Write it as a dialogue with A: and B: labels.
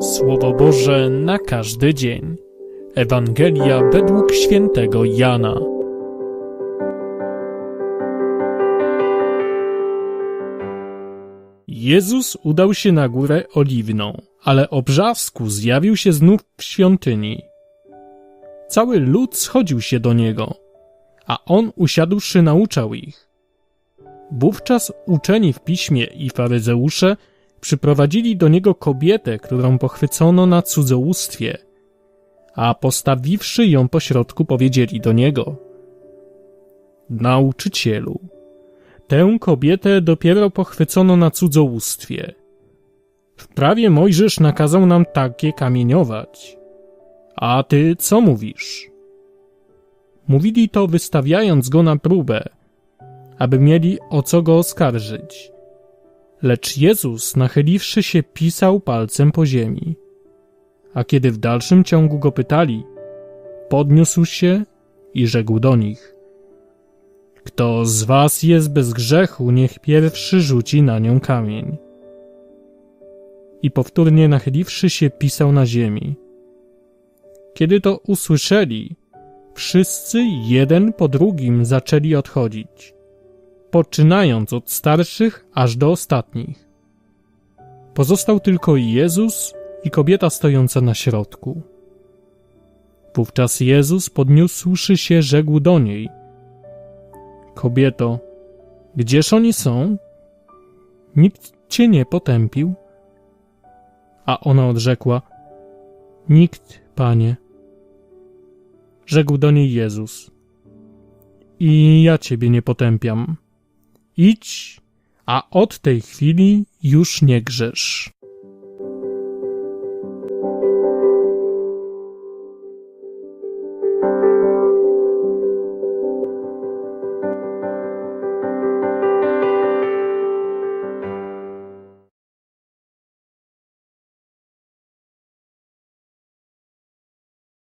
A: Słowo Boże na każdy dzień. Ewangelia według świętego Jana. Jezus udał się na górę oliwną, ale o brzasku zjawił się znów w świątyni. Cały lud schodził się do niego, a on usiadłszy nauczał ich. Wówczas uczeni w piśmie i faryzeusze przyprowadzili do niego kobietę, którą pochwycono na cudzołóstwie, a postawiwszy ją pośrodku powiedzieli do niego: Nauczycielu, tę kobietę dopiero pochwycono na cudzołóstwie. W prawie Mojżesz nakazał nam takie kamieniować. A ty co mówisz? Mówili to wystawiając go na próbę, aby mieli o co go oskarżyć. Lecz Jezus, nachyliwszy się, pisał palcem po ziemi. A kiedy w dalszym ciągu go pytali, podniósł się i rzekł do nich: Kto z was jest bez grzechu, niech pierwszy rzuci na nią kamień. I powtórnie nachyliwszy się, pisał na ziemi. Kiedy to usłyszeli, wszyscy jeden po drugim zaczęli odchodzić poczynając od starszych aż do ostatnich. Pozostał tylko Jezus i kobieta stojąca na środku. Wówczas Jezus, podniósłszy się, rzekł do niej: Kobieto, gdzież oni są? Nikt cię nie potępił? A ona odrzekła: Nikt, panie. Rzekł do niej Jezus: I ja ciebie nie potępiam idź, a od tej chwili już nie grzesz.